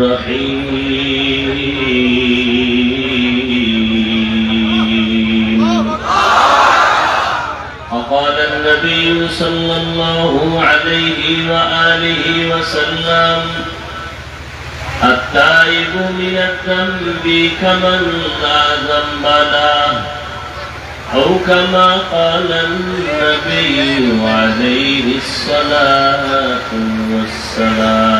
الرحيم. وقال النبي صلى الله عليه وآله وسلم التائب من الذنب كمن لا ذنب له أو كما قال النبي عليه الصلاة والسلام.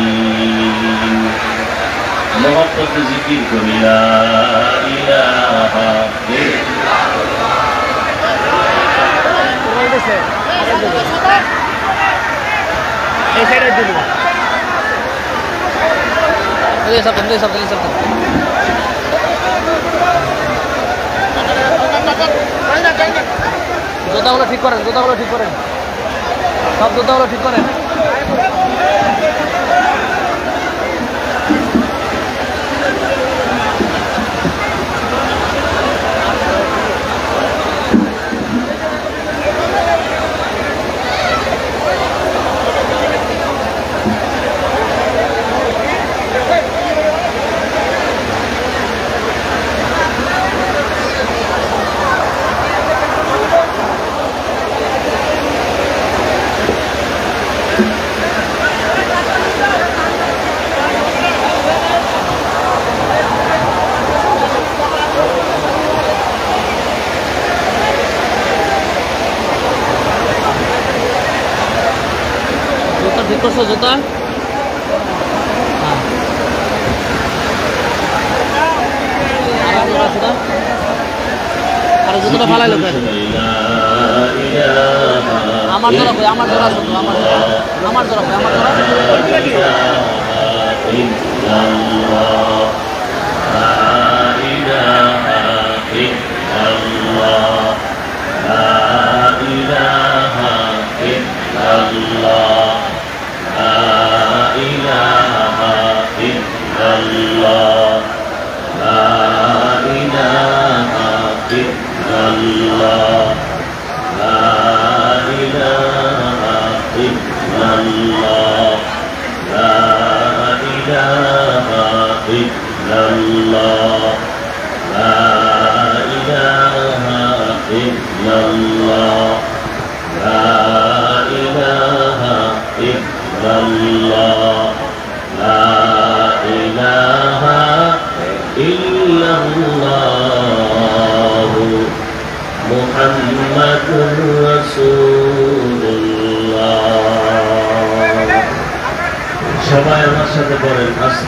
জোতাগুলো ঠিক করেন জোতাগুলো ঠিক করেন সব জোতাগুলো ঠিক করেন ঠিক করছ জুতা। আর জুতোটা ফালাইলো আমার জোড়া কই আমার আছে তো, আমার জোড়া আমার জোড়া কই আমার জোড়া Allah الله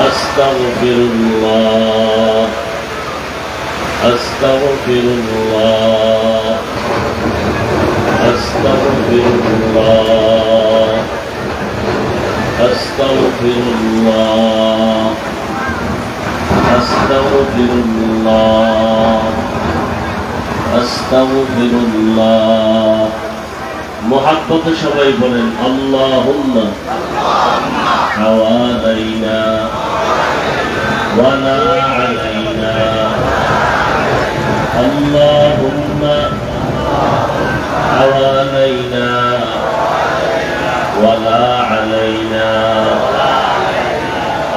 أستغفر الله أستغفر الله أستغفر الله أستغفر الله أستغفر الله أستغفر الله محبة شبابنا اللهم حوالينا ولا علينا. اللهم حوالينا ولا علينا.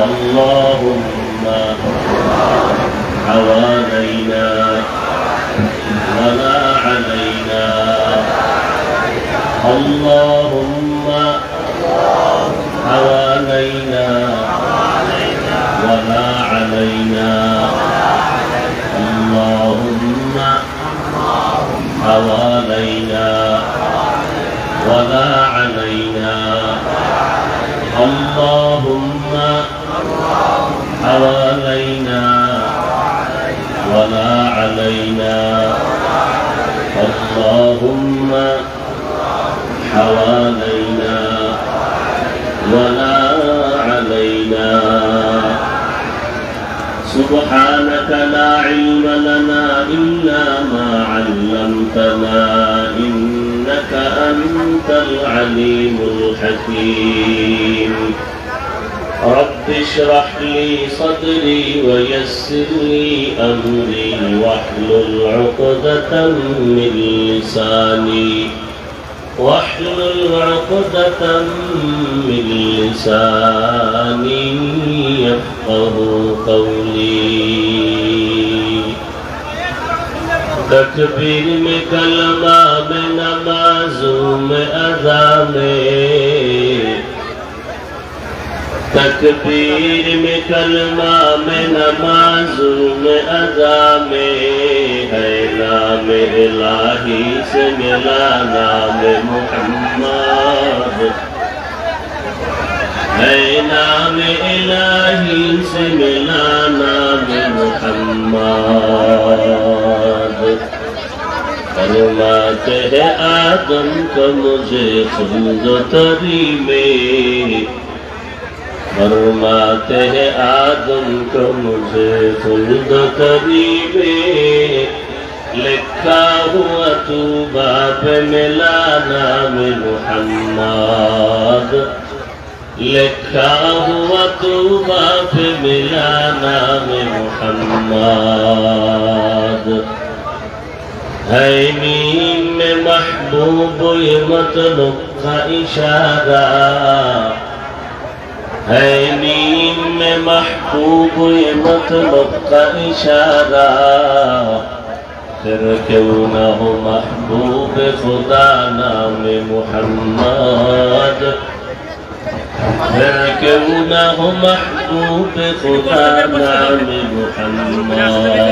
اللهم حوالينا ولا علينا. اللهم اللهم حوالينا ولا علينا اللهم حوالينا ولا علينا سبحانك لا علم لنا إلا ما علمتنا إنك أنت العليم الحكيم رب اشرح لي صدري ويسر لي أمري واحلل عقدة من لساني. واحلل عقدة من لساني يفقه قولي. تکبیر میں کلمہ میں نمازوں میں اذا میں तकबीर में कलमा में नमाजों में अदा में है नाम इलाही से मिला नाम मोहम्मद है नाम इलाही से मिला नाम मोहम्मद फरमाते हैं आदम का मुझे खुद तरी में फरमाते हैं आदम को मुझे खुद करीबे लिखा हुआ तू बाप मिला नाम मुहम्मद लिखा हुआ तू बाप मिला नाम मुहम्मद है मीम महबूब ये मतलब का इशारा ہے نیم میں محبوب یہ مطلب کا اشارہ پھر کیوں نہ ہو محبوب خدا نام محمد پھر کیوں نہ ہو محبوب خدا نام محمد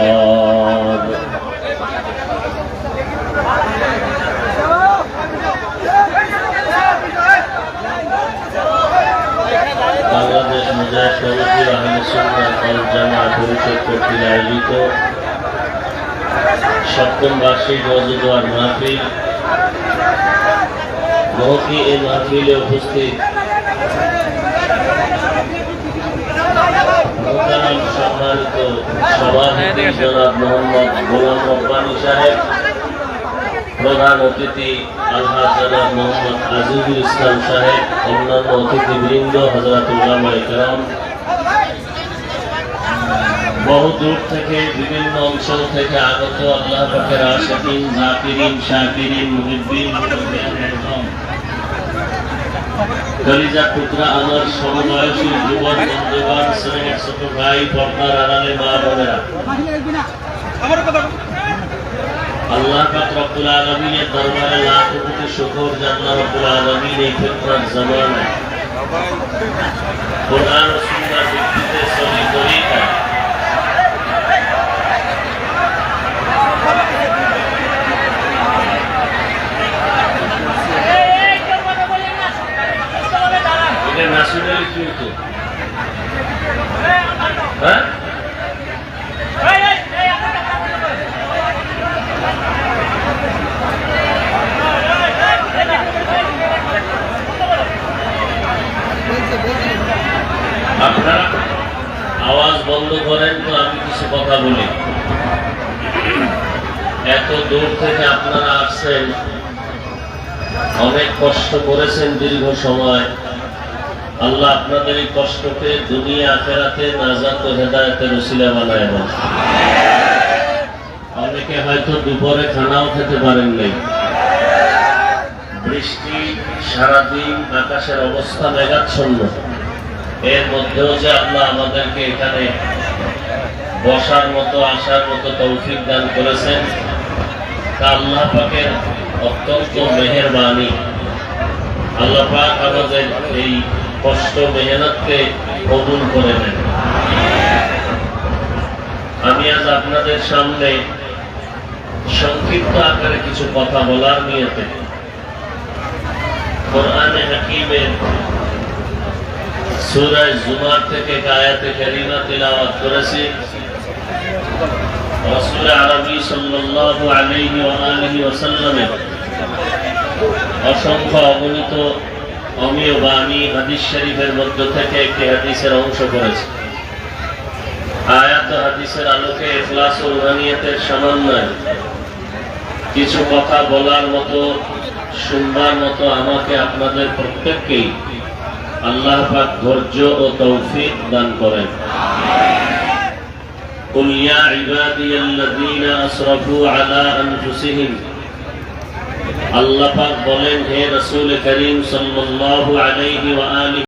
বাংলাদেশ মুজাহিদ সুন্নাত ওয়াল জামাত পরিষদ কর্তৃক আয়োজিত সপ্তম বার্ষিক রজদোয়ার মাহফিল। মহকি এই মাহফিলে উপস্থিত সম্মানিত সভাপতি জনাব মোহাম্মদ গোলাম রব্বানী সাহেব প্রধান অতিথি মোহাম্মদ আজিজুল ইসলাম সাহেব, অন্যান্য অতিথিবৃন্দ ইকরাম বহু দূর থেকে বিভিন্ন অঞ্চল থেকে আগত আল্লাহ পাকের আশাকিন, জাকিরিন, শাকিরিন, মুহিদ্দিন কলিজা টুকরা আমার সমবয়সী যুবক বন্ধুগণ, শ্রেণির ছোট ভাই, পর্দার আড়ালে মা বোনেরা। আল্লাহ পাক রব্বুল আলামিনের দরবারে লাখ কোটি শুকর জান্নাহ রব্বুল আলামিন এই ফিতরাত জামানায় কোরআন ও সুন্নাহর ভিত্তিতে সহি কিন্তু হ্যাঁ আপনারা আওয়াজ বন্ধ করেন তো আমি কিছু কথা বলি এত দূর থেকে আপনারা আসছেন অনেক কষ্ট করেছেন দীর্ঘ সময়। আল্লাহ আপনাদের এই কষ্টকে দুনিয়া আখেরাতে নাজাত ও হেদায়তের উসিলা বানায় দেন। অনেকে হয়তো দুপুরে খানাও খেতে পারেন নাই। বৃষ্টি সারাদিন আকাশের অবস্থা মেঘাচ্ছন্ন। এর মধ্যেও যে আল্লাহ আমাদেরকে এখানে বসার মতো, আসার মতো তৌফিক দান করেছেন, তা আল্লাহ পাকের অত্যন্ত মেহেরবানি। আল্লাহ আমাদের এই কষ্ট, মেহনতকে কবুল করে নেন। আমি আজ আপনাদের সামনে সংক্ষিপ্ত আকারে কিছু কথা বলার নিয়েতে কোরআনে হাকিমের জুমার থেকে এক আয়াতে কারিমা তিলাওয়াত করেছি। রাসূল আরবি সাল্লাল্লাহু আলাইহি ওয়া আলিহি অসংখ্য অগণিত অমীয় বাণী হাদিস শরীফের মধ্য থেকে একটি হাদিসের অংশ করেছে আয়াত ও হাদিসের আলোকে ইখলাস ও রুহানিয়তের সমন্বয় কিছু কথা বলার মতো শুনবার মতো আমাকে আপনাদের প্রত্যেককেই আল্লাহ পাক ধৈর্য ও তৌফিক দান করেন قل يا عبادي الذين أسرفوا على أنفسهم আল্লাহ পাক বলেন হে রসুল করিম সাল্লাল্লাহু আলাইহি ওয়া আলিহি